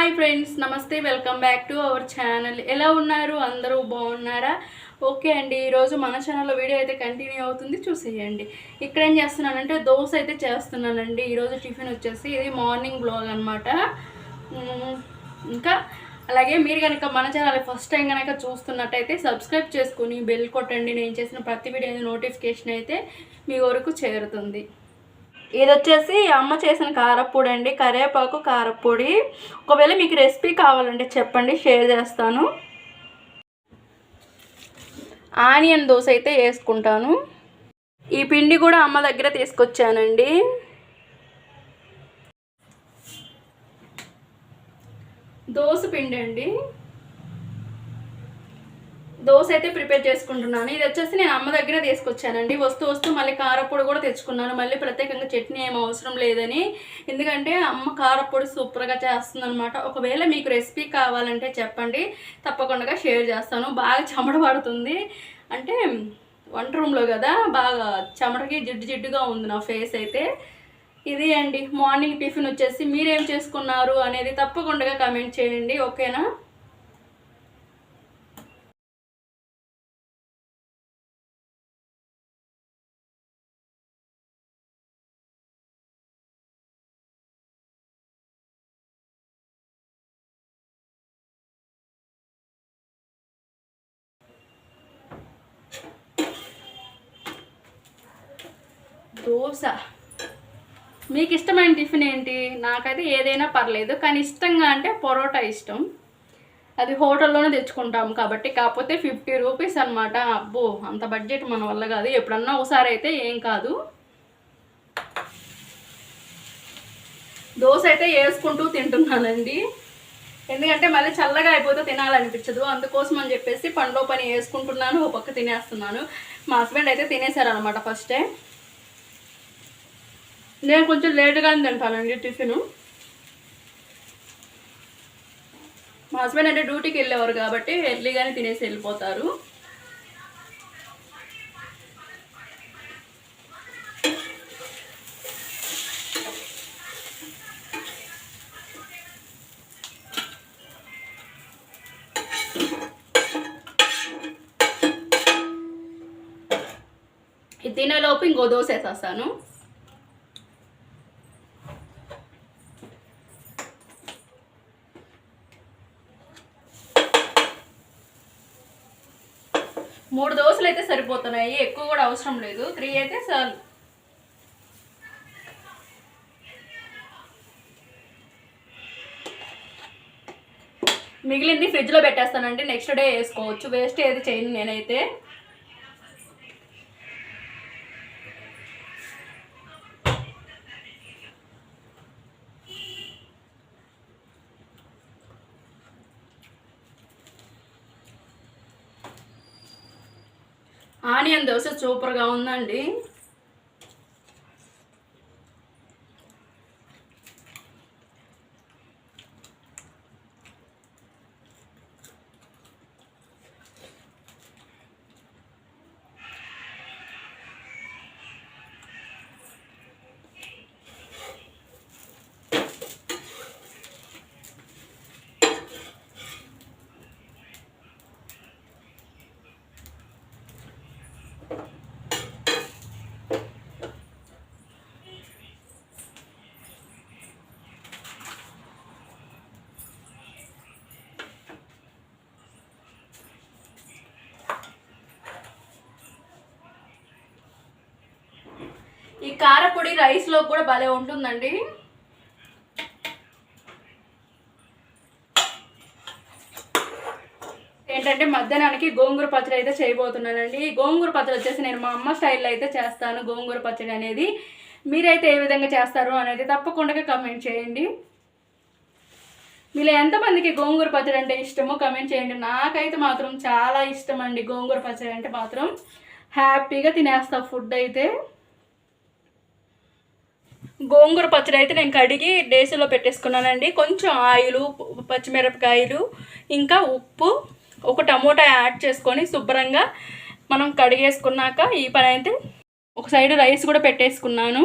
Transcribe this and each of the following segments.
Hi friends నమస్తే welcome back to our channel. ఎలా ఉన్నారు? అందరూ బాగున్నారా? ఓకే అండి ఈరోజు మన ఛానల్లో వీడియో అయితే కంటిన్యూ అవుతుంది చూసేయండి. ఇక్కడ ఏం చేస్తున్నానంటే దోశ అయితే చేస్తున్నానండి. ఈరోజు టిఫిన్ వచ్చేసి ఇది మార్నింగ్ బ్లాగ్ అనమాట ఇంకా అలాగే మీరు కనుక మన ఛానల్ ఫస్ట్ టైం కనుక చూస్తున్నట్టయితే సబ్స్క్రైబ్ చేసుకుని బెల్ కొట్టండి. నేను చేసిన ప్రతి వీడియో నోటిఫికేషన్ అయితే మీ వరకు చేరుతుంది. ఇది వచ్చేసి అమ్మ చేసిన కారపొడి అండి కరివేపాకు కారపొడి. ఒకవేళ మీకు రెసిపీ కావాలంటే చెప్పండి షేర్ చేస్తాను. ఆనియన్ దోశ అయితే వేసుకుంటాను. ఈ పిండి కూడా అమ్మ దగ్గర తీసుకొచ్చానండి. దోశ పిండి అండి దోశ అయితే ప్రిపేర్ చేసుకుంటున్నాను. ఇది వచ్చేసి నేను అమ్మ దగ్గర తీసుకొచ్చానండి. వస్తూ వస్తూ మళ్ళీ కారపొడి కూడా తెచ్చుకున్నాను. మళ్ళీ ప్రత్యేకంగా చట్నీ ఏం అవసరం లేదని. ఎందుకంటే అమ్మ కారపొడి సూపర్గా చేస్తుందనమాట ఒకవేళ మీకు రెసిపీ కావాలంటే చెప్పండి. తప్పకుండా షేర్ చేస్తాను. బాగా చెమట పడుతుంది. అంటే వంట రూమ్లో కదా బాగా చెమటకి జిడ్డు జిడ్డుగా ఉంది నా ఫేస్ అయితే. ఇది అండి. మార్నింగ్ టిఫిన్ వచ్చేసి మీరేం చేసుకున్నారు అనేది తప్పకుండా కమెంట్ చేయండి. ఓకేనా? దోశ. మీకు ఇష్టమైన టిఫిన్ ఏంటి? నాకైతే ఏదైనా పర్లేదు కానీ ఇష్టంగా అంటే పొరోటా ఇష్టం. అది హోటల్లోనే తెచ్చుకుంటాం కాబట్టి కాకపోతే ఫిఫ్టీ రూపీస్ అనమాట అబ్బో అంత బడ్జెట్ మన వల్ల కాదు. ఎప్పుడన్నా ఒకసారి అయితే ఏం కాదు. దోశ అయితే వేసుకుంటూ తింటున్నానండి. ఎందుకంటే మళ్ళీ చల్లగా అయిపోతే తినాలనిపించదు. అందుకోసం అని చెప్పేసి పండ్లో పని వేసుకుంటున్నాను ఒక పక్క తినేస్తున్నాను. మా హస్బెండ్ అయితే తినేశారనమాట ఫస్టే నేను కొంచెం లేట్గా తింటానండి టిఫిన్. మా హస్బెండ్ అంటే డ్యూటీకి వెళ్ళేవారు కాబట్టి ఎర్లీగానే తినేసి వెళ్ళిపోతారు. ఇది తినేలోపు ఇంకో దోశ వేసేస్తాను. మూడు దోశలు అయితే సరిపోతున్నాయి ఎక్కువ కూడా అవసరం లేదు. త్రీ అయితే చాలు. మిగిలింది ఫ్రిడ్జ్లో పెట్టేస్తానండి. నెక్స్ట్ డే వేసుకోవచ్చు. వేస్ట్ ఏది చేయను నేనైతే. ఆనియన్ దోశ సూపర్గా ఉందండి. ఈ కారపొడి రైస్లో కూడా భలే ఉంటుందండి. ఏంటంటే మధ్యాహ్నానికి గోంగూర పచ్చడి అయితే చేయబోతున్నానండి. ఈ గోంగూర పచ్చడి వచ్చేసి నేను మా అమ్మ స్టైల్లో అయితే చేస్తాను గోంగూర పచ్చడి అనేది. మీరైతే ఏ విధంగా చేస్తారు అనేది తప్పకుండా కమెంట్ చేయండి. మీలో ఎంతమందికి గోంగూర పచ్చడి అంటే ఇష్టమో కమెంట్ చేయండి. నాకైతే మాత్రం చాలా ఇష్టం అండి గోంగూర పచ్చడి అంటే మాత్రం. హ్యాపీగా తినేస్తా ఫుడ్ అయితే. గోంగూర పచ్చడి అయితే నేను కడిగి డేసీలో పెట్టేసుకున్నానండి. కొంచెం ఆయిల్ పచ్చిమిరపకాయలు ఇంకా ఉప్పు ఒక టమోటా యాడ్ చేసుకొని శుభ్రంగా మనం కడిగేసుకున్నాక ఈ పని అయితే ఒక సైడ్ రైస్ కూడా పెట్టేసుకున్నాను.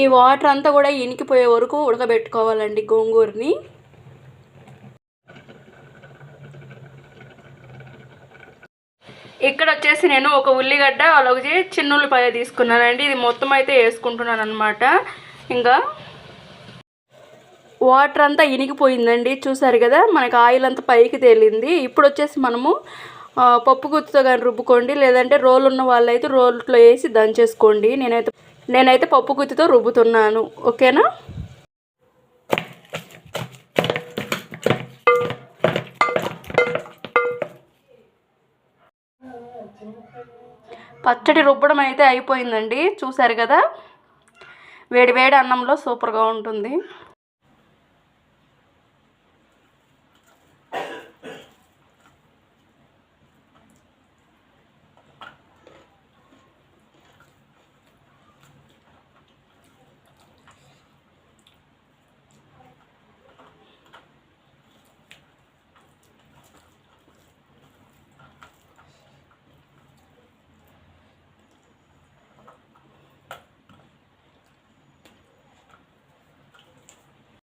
ఈ వాటర్ అంతా కూడా ఇనికిపోయే వరకు ఉడకబెట్టుకోవాలండి గోంగూరని. ఇక్కడ వచ్చేసి నేను ఒక ఉల్లిగడ్డ అలాగే చిన్న ఉల్లిపాయ తీసుకున్నానండి. ఇది మొత్తం అయితే వేసుకుంటున్నాను అనమాట ఇంకా వాటర్ అంతా ఇనిగిపోయిందండి. చూసారు కదా మనకు ఆయిల్ అంతా పైకి తేలింది. ఇప్పుడు వచ్చేసి మనము పప్పు గుత్తుతో కానీ రుబ్బుకోండి. లేదంటే రోల్ ఉన్న వాళ్ళైతే రోల్లో వేసి దంచేసుకోండి. నేనైతే నేనైతే పప్పు గుత్తితో రుబ్బుతున్నాను. ఓకేనా? పచ్చడి రుబ్బడం అయితే అయిపోయిందండి. చూసారు కదా? వేడి వేడి అన్నంలో సూపర్గా ఉంటుంది.